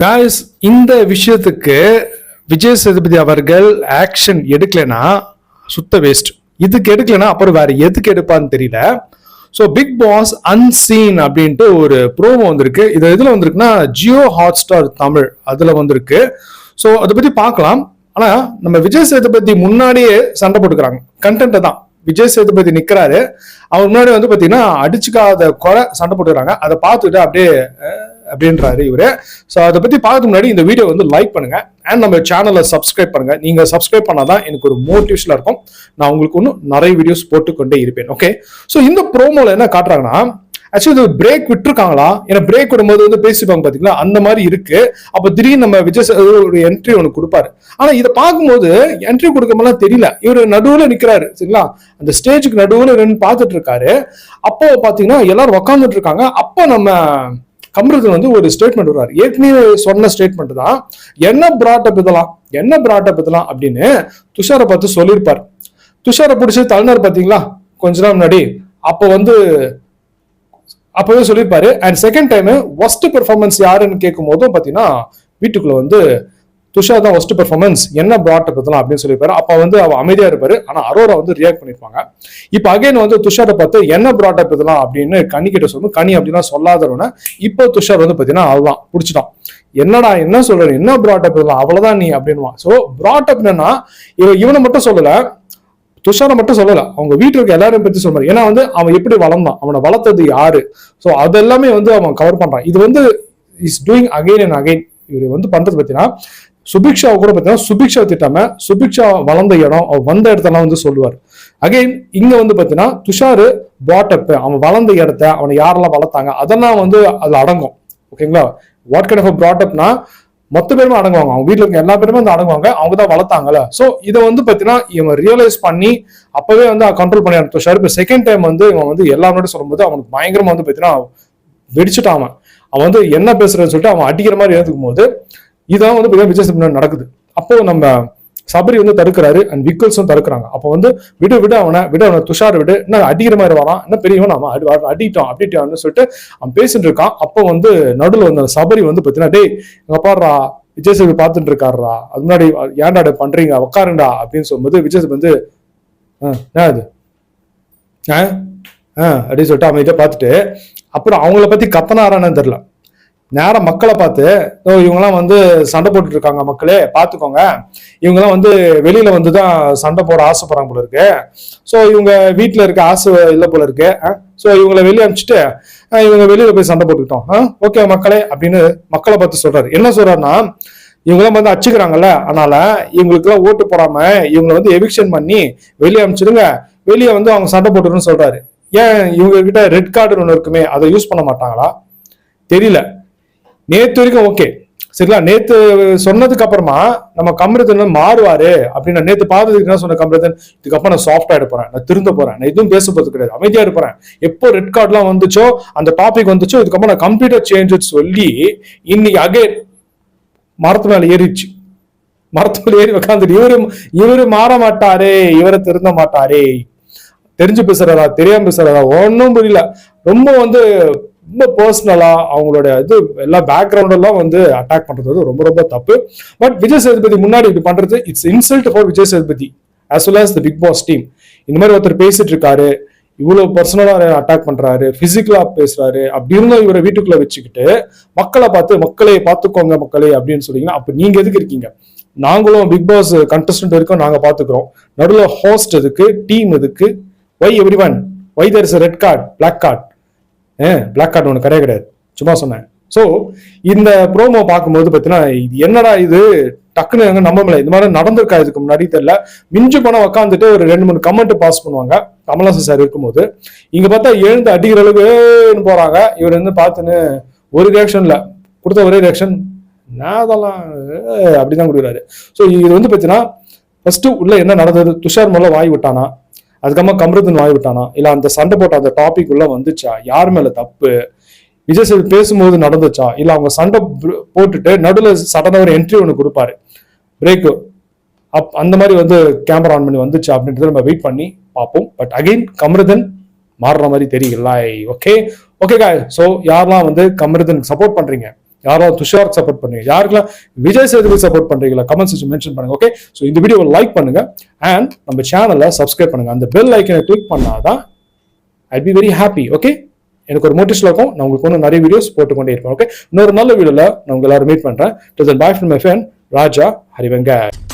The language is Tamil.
காய்ஸ் இந்த விஷயத்துக்கு விஜய் சேதுபதி அவர்கள் ஆக்ஷன் எடுக்கலைன்னா சுத்த வேஸ்ட் இதுக்கு எடுக்கலைன்னா அப்புறம் வேற எதுக்கு எடுப்பான்னு தெரியல. ஸோ பிக் பாஸ் அன்சீன் அப்படின்ட்டு ஒரு ப்ரோமோ வந்திருக்கு. இது எதுல வந்திருக்குன்னா ஜியோ ஹாட் ஸ்டார் தமிழ் அதுல வந்திருக்கு. ஸோ அதை பத்தி பார்க்கலாம். ஆனா நம்ம விஜய் சேதுபதி முன்னாடியே சண்டை போட்டுக்கிறாங்க. கண்டென்ட் தான். விஜய் சேதுபதி நிக்கிறாரு. அவர் முன்னாடி வந்து பாத்தீங்கன்னா அடிச்சுக்காத குறை சண்டை போட்டுக்கிறாங்க. அதை பார்த்துட்டு அப்படியே அப்படின்றாரு இவரு. ஸோ அதை பத்தி பார்க்க முன்னாடி இந்த வீடியோ வந்து லைக் பண்ணுங்க. அண்ட் நம்ம சேனலை சப்ஸ்கிரைப் பண்ணுங்க. நீங்க சப்ஸ்கிரைப் பண்ணாதான் எனக்கு ஒரு மோட்டிவேஷனா இருக்கும். நான் உங்களுக்கு இன்னும் நிறைய வீடியோஸ் போட்டுக்கொண்டே இருப்பேன். ஓகே ஸோ இந்த ப்ரோமோல என்ன காட்டுறாங்கன்னா ஆக்சுவலி இது பிரேக் விட்டுருக்காங்களா? ஏன்னா பிரேக் விடும்போது வந்து பேசிப்பாங்க பாத்தீங்களா? அந்த மாதிரி இருக்கு. அப்ப திடீர்னு நம்ம விஜய் ஒரு என்ட்ரி ஒன்று கொடுப்பாரு. ஆனா இதை பார்க்கும்போது என்ட்ரி கொடுக்கமெல்லாம் தெரியல. இவர் நடுவுல நிக்கிறாரு. சரிங்களா? அந்த ஸ்டேஜுக்கு நடுவுல நின்று பார்த்துட்டு இருக்காரு. அப்போ பாத்தீங்கன்னா எல்லாரும் உக்காந்துட்டு இருக்காங்க. அப்போ நம்ம கமருதன் வந்து ஒரு ஸ்டேட்மெண்ட் வருவார் ஏற்கனவே சொன்ன ஸ்டேட்மெண்ட் தான் என்ன பிராட்டப் இதெல்லாம்? என்ன பிராட்டப் இதெல்லாம்? அப்படின்னு துஷாரை பார்த்து சொல்லியிருப்பார். துஷாரை பிடிச்சி தலைநர் பார்த்தீங்களா? கொஞ்ச நாள் முன்னாடி. அப்போ வந்து அப்பவே சொல்லியிருப்பாரு. And second time worst performance யாருன்னு கேட்கும் போதும் பார்த்தீங்கன்னா வீட்டுக்குள்ள வந்து துஷார் தான் ஒஸ்ட் பெர்ஃபார்மன்ஸ் என்ன பிராட் பத்தலாம் அப்படின்னு சொல்லியிருப்பாரு. அப்போ வந்து அவ அமைதியா இருப்பாரு. ஆனா அரோரா வந்து ரியாக்ட் பண்ணிருப்பாங்க இப்போ அகைன் வந்து துஷாரை பார்த்து என்ன பிராட் பத்தலாம் அப்படின்னு கனி கிட்ட சொல்லும் கனி அப்படின்னா சொல்லாதவன இப்போ துஷார் வந்து பாத்தீங்கன்னா அவதான் பிடிச்சிட்டான். என்னடா என்ன சொல்ற என்ன பிராட் அப் அவ்வளவுதான் நீ அப்படின்னுவான். சோ பிராட் அப் என்னன்னா இவனை மட்டும் சொல்லல. துஷாரை மட்டும் சொல்லல. அவங்க வீட்டுல இருக்க எல்லாரையும் பத்தி சொல்றாரு ஏன்னா வந்து அவன் எப்படி வளர்ந்தான்? அவனை வளர்த்தது யாரு? சோ அதெல்லாமே வந்து அவன் கவர் பண்றான். இது வந்து is doing again and again இவர் வந்து பண்றது பார்த்தீங்கன்னா சுபிக்ஷாவை கூட பார்த்தீங்கன்னா சுபிக்ஷா திட்டாம சுபிக்ஷா வளர்ந்த இடம் அவ வந்த இடத்தெல்லாம் வந்து சொல்லுவார். அகைன் இங்க வந்து பார்த்தீங்கன்னா துஷாரு பாட்டப் அவன் வளர்ந்த இடத்த அவனை யாரெல்லாம் வளர்த்தாங்க அதெல்லாம் வந்து அதில் அடங்கும். ஓகேங்களா? வாட் கைண்ட் ஆஃப் ப்ராட்டப்னா மொத்த பேருமே அடங்குவாங்க. அவங்க வீட்டில் இருக்க எல்லா பேருமே வந்து அடங்குவாங்க. அவங்க தான் வளர்த்தாங்கல்ல. ஸோ இதை வந்து பார்த்தீங்கன்னா இவன் ரியலைஸ் பண்ணி அப்பவே வந்து கண்ட்ரோல் பண்ணி துஷார் இப்போ செகண்ட் டைம் வந்து இவன் வந்து எல்லாரோட சொல்லும்போது அவனுக்கு பயங்கரமாக வந்து பார்த்தீங்கன்னா வெடிச்சுட்டான் அவன். அவன் வந்து என்ன பேசுறதுன்னு சொல்லிட்டு அவன் அடிக்கிற மாதிரி ஏத்துக்கும் போது இதான் வந்து பாத்தீங்கன்னா விஜய் சேதுபதி நடக்குது. அப்போ நம்ம சபரி வந்து தடுக்கிறாரு அண்ட் விக்கல்ஸும் தடுக்கிறாங்க. அப்போ வந்து விடு விடு அவனை விட அவனை துஷார் விடு என்ன அடிக்கிற மாதிரி வரான் என்ன பெரியவன் அவன் அடி அடிட்டான் அடிட்டான்னு சொல்லிட்டு அவன் பேசிட்டு இருக்கான். அப்போ வந்து நடுவில் வந்து சபரி வந்து பார்த்தீங்கன்னா டேய் எங்க பாடுறா விஜய் சேதுபதி பார்த்துட்டு இருக்காருடா அது முன்னாடி ஏன்டா பண்றீங்க உட்காருண்டா அப்படின்னு சொல்லும்போது விஜய் வந்து "ஆ, என்ன அது? ஆ ஆ அப்படின்னு சொல்லிட்டு அவன் இதை பார்த்துட்டு அப்புறம் அவங்கள பத்தி கத்தனாரான்னு தெரியல. நேரம் மக்களை பார்த்து இவங்கெல்லாம் வந்து சண்டை போட்டுட்டு இருக்காங்க மக்களே பார்த்துக்கோங்க. இவங்கெல்லாம் வந்து வெளியில வந்து தான் சண்டை போட ஆசைப்படுறாங்க போல இருக்கு. ஸோ இவங்க வீட்டில் இருக்க ஆசை இல்லை போல இருக்கு. ஸோ இவங்களை வெளியே அனுப்பிச்சிட்டு இவங்க வெளியில போய் சண்டை போட்டுக்கிட்டோம். ஓகே மக்களே அப்படின்னு மக்களை பார்த்து சொல்றாரு. என்ன சொல்றாருன்னா இவங்கெல்லாம் வந்து அச்சுக்கிறாங்கல்ல அதனால இவங்களுக்குலாம் ஓட்டு போடாம இவங்களை வந்து எவிக்ஷன் பண்ணி வெளியே அனுப்பிச்சிடுங்க. வெளியே வந்து அவங்க சண்டை போட்டுருன்னு சொல்றாரு. ஏன் இவங்க கிட்ட ரெட் கார்டு ஒன்று இருக்குமே அதை யூஸ் பண்ண மாட்டாங்களா? தெரியல. நேத்து வரைக்கும் ஓகே சரிங்களா? நேத்து சொன்னதுக்கு அப்புறமா நம்ம கம்ரதன் மாறுவாரு அப்படின்னு நேத்து பார்த்ததுக்கு என்ன சொன்ன கம்ரதன்? இதுக்கப்புறம் நான் சாஃப்டா போறேன். நான் திருந்த போறேன். நான் எதுவும் பேச போறது கிடையாது. அமைதியா இருப்பேன் எப்போ ரெட் கார்டுலாம் வந்துச்சோ அந்த டாபிக் வந்துச்சோ இதுக்கப்புறம் நான் கம்ப்யூட்டர் சேஞ்சஸ் சொல்லி இன்னைக்கு அகைன் மரத்து மேல ஏறிச்சு மரத்து மேல ஏறி உட்காந்து இவரு இவரு மாற மாட்டாரே இவரை திருந்த மாட்டாரே. தெரிஞ்சு பேசுறதா தெரியாம பேசுறதா ஒன்னும் புரியல. ரொம்ப வந்து ரொம்ப பர்சனலா அவங்களோட இது எல்லா பேக்ரவுண்ட் எல்லாம் வந்து அட்டாக் பண்றது வந்து ரொம்ப ரொம்ப தப்பு. பட் விஜய் சேதுபதி முன்னாடி இப்படி பண்றது it's insult for Vijay Sethupathi as well as the Bigg Boss team இந்த மாதிரி ஒருத்தர் பேசிட்டு இருக்காரு இவ்வளவு பர்சனலா அட்டாக் பண்றாரு பிசிக்கலா பேசுறாரு அப்படி இருந்தும் இவரை வீட்டுக்குள்ள வச்சுக்கிட்டு மக்களை பார்த்து மக்களை பார்த்துக்கோங்க மக்களே அப்படின்னு சொன்னீங்கன்னா அப்ப நீங்க எதுக்கு இருக்கீங்க? நாங்களும் பிக் பாஸ் கண்டஸ்டன்ட் இருக்கோம் நாங்க பாத்துக்கிறோம் நடுவில் ஹோஸ்ட் எதுக்கு டீம் எதுக்கு why everyone why there is red card black card black card ஒன்று கிடையாது கிடையாது. சும்மா சொன்னேன். ஸோ இந்த ப்ரோமோ பார்க்கும்போது பார்த்தீங்கன்னா இது என்னடா இது? டக்குன்னு எங்க நம்ப முடியல. இந்த மாதிரி நடந்திருக்கா இதுக்கு முன்னாடி தெரியல. மிஞ்சு பணம் உட்காந்துட்டு ஒரு ரெண்டு மூணு கமெண்ட் பாஸ் பண்ணுவாங்க. கமல்ஹாசன் சார் இருக்கும்போது. இங்க பார்த்தா எழுந்து அடிக்கிற அளவுக்கு போறாங்க. இவர் வந்து பார்த்துன்னு ஒரு ரியாக்ஷன்ல கொடுத்த ஒரே ரியாக்ஷன் நான் அதெல்லாம் அப்படிதான் கொடுக்குறாரு. ஸோ இது வந்து பார்த்தீங்கன்னா ஃபர்ஸ்ட் உள்ள என்ன நடந்தது? துஷார் முதல்ல வாய் விட்டானா? அதுக்கப்புறமா கமருதன் வாய் விட்டானா? இல்லை அந்த சண்டை போட்ட அந்த டாபிக் உள்ள வந்துச்சா? யார் மேல தப்பு? விஜய் சேது பேசும்போது நடந்துச்சா? இல்லை அவங்க சண்டை போட்டுட்டு நடுவில் சடனாக ஒரு என்ட்ரி ஒன்று கொடுப்பாரு. பிரேக் அப் அந்த மாதிரி வந்து கேமரா ஆன் பண்ணி வந்துச்சா அப்படின்றத நம்ம வெயிட் பண்ணி பார்ப்போம். பட் அகைன் கமருதன் மாறுற மாதிரி தெரியல. ஓகே ஓகே காய் ஸோ யாரெல்லாம் வந்து கமருதனுக்கு சப்போர்ட் பண்ணுறீங்க யாராவது துஷார் சப்போர்ட் பண்ணுங்க யாருக்கெல்லாம் விஜய் சேதுபதி சப்போர்ட் பண்றீங்களா கமெண்ட் செக்ஷன் மென்ஷன் பண்ணுங்க ஓகே ஸோ இந்த வீடியோவை லைக் பண்ணுங்க அண்ட் நம்ம சேனலை சப்ஸ்கிரைப் பண்ணுங்க. அந்த பெல் ஐக்கனை கிளிக் பண்ணாதான் I be very happy okay எனக்கு ஒரு மோட்டிவேஷன் இருக்கும் நான் உங்களுக்கு இன்னும் நிறைய வீடியோஸ் போட்டுக்கொண்டே இருப்பேன் ஓகே இன்னொரு நல்ல வீடியோவில் நான் உங்க எல்லாரும் மீட் பண்றேன். Bye from my friend Raja ஹரிவங்க